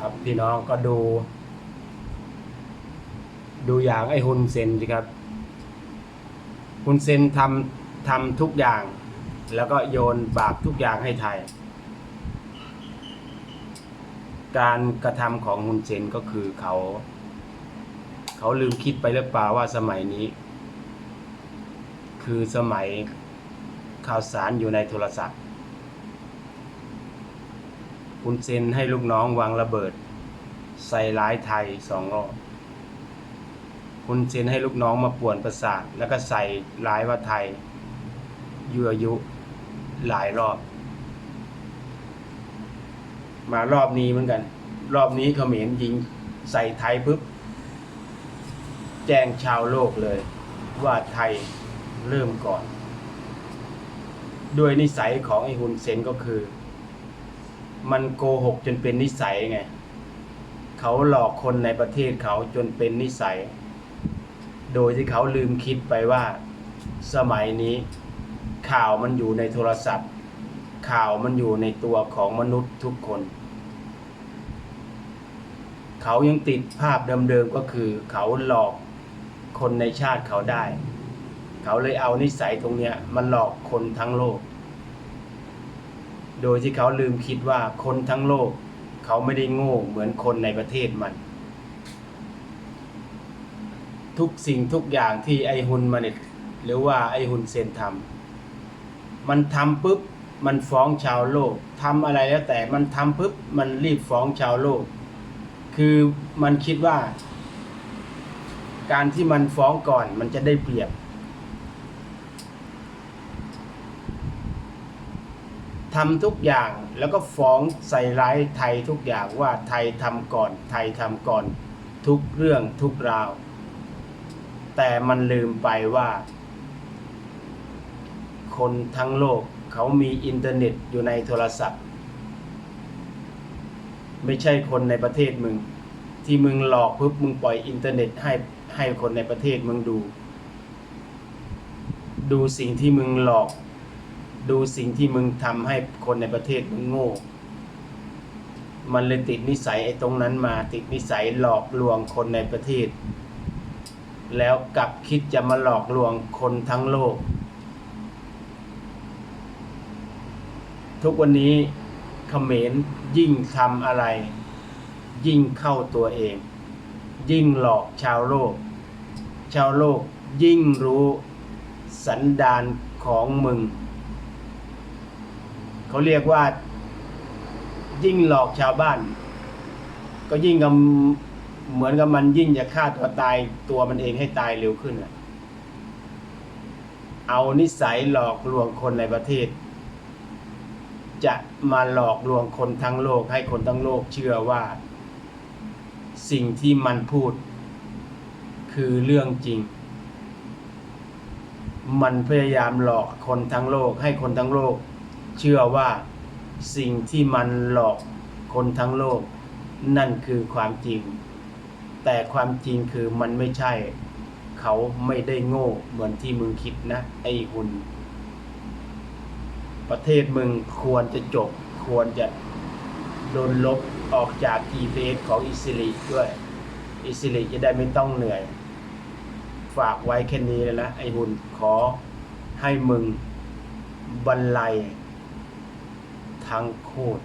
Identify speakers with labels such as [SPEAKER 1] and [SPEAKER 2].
[SPEAKER 1] ครับพี่น้องก็ดู ดูอย่างไอ้ฮุนเซนสิครับฮุนเซนทำทำทุกอย่าง แล้วก็โยนบาปทุกอย่างให้ไทย การกระทำของฮุนเซนก็คือเขา เขาลืมคิดไปหรือเปล่าว่าสมัยนี้ คือสมัยข่าวสารอยู่ในโทรศัพท์ คุณเซนให้ลูกน้องวางระเบิด ใส่ร้ายไทยสองรอบคุณเซนให้ลูกน้องมาป่วนประสาทแล้วก็ใส่ร้ายว่าไทยยั่วยุหลายรอบ มารอบนี้เหมือนกัน รอบนี้เขมรยิงใส่ไทยปุ๊บแจ้งชาวโลกเลย ว่าไทยเริ่มก่อน ด้วยนิสัยของไอ้ฮุนเซนก็คือ มันโกหกจนเป็นนิสัยไง เขาหลอกคนในประเทศเขาจนเป็นนิสัย โดยที่เขาลืมคิดไปว่า สมัยนี้ ข่าวมันอยู่ในโทรศัพท์ ข่าวมันอยู่ในตัวของมนุษย์ทุกคน เขายังติดภาพเดิมๆก็คือ เขาหลอกคนในชาติเขาได้ เขาเลยเอานิสัยตรงเนี้ยมันหลอกคนทั้งโลก โดยที่เขาลืมคิดว่าคนทั้งโลก เขาไม่ได้โง่เหมือนคนในประเทศมัน ทุกสิ่งทุกอย่างที่ไอฮุนมาเนี่ยหรือว่าไอฮุนเซนทำมันทำปุ๊บมันฟ้องชาวโลกทำอะไรแล้วแต่มันทำปุ๊บมันรีบฟ้องชาวโลก คือมันคิดว่า การที่มันฟ้องก่อนมันจะได้เปรียบ ทำทุกอย่างแล้วก็ฟ้องใส่ร้ายไทยทุกอย่างว่าไทยทำก่อน ไทยทำก่อน ทุกเรื่องทุกราว แต่มันลืมไปว่า คนทั้งโลกเขามีอินเทอร์เน็ตอยู่ในโทรศัพท์ ไม่ใช่คนในประเทศมึง ที่มึงหลอกปุ๊บมึงปล่อยอินเทอร์เน็ตให้ให้คนในประเทศมึงดู ดูสิ่งที่มึงหลอก ดูสิ่งที่มึงทำให้คนในประเทศมึงโง่ มันเลยติดนิสัยไอ้ตรงนั้นมาติดนิสัยหลอกลวงคนในประเทศ แล้วกลับคิดจะมาหลอกลวงคนทั้งโลก ทุกวันนี้เขมรยิ่งทำอะไร ยิ่งเข้าตัวเอง ยิ่งหลอกชาวโลก ชาวโลกยิ่งรู้สันดานของมึง เขาเรียกว่า ยิ่งหลอกชาวบ้าน ก็ยิ่งกับเหมือนกับมันยิ่งจะฆ่าตัวตายตัวมันเองให้ตายเร็วขึ้นอะเอานิสัยหลอกลวงคนในประเทศ จะมาหลอกลวงคนทั้งโลกให้คนทั้งโลกเชื่อว่า สิ่งที่มันพูด คือเรื่องจริง มันพยายามหลอกคนทั้งโลกให้คนทั้งโลก เชื่อว่าสิ่งที่มันหลอกคนทั้งโลก นั่นคือความจริง แต่ความจริงคือมันไม่ใช่ เขาไม่ได้โง่เหมือนที่มึงคิดนะ ไอ้หุ่นประเทศมึงควรจะจบ ควรจะโดนลบออกจาก GPS ของอิสริด้วย อิสริจะได้ไม่ต้องเหนื่อย ฝากไว้แค่นี้แล้วนะไอ้หุ่นขอให้มึงบรรลัย ทั้งโคตร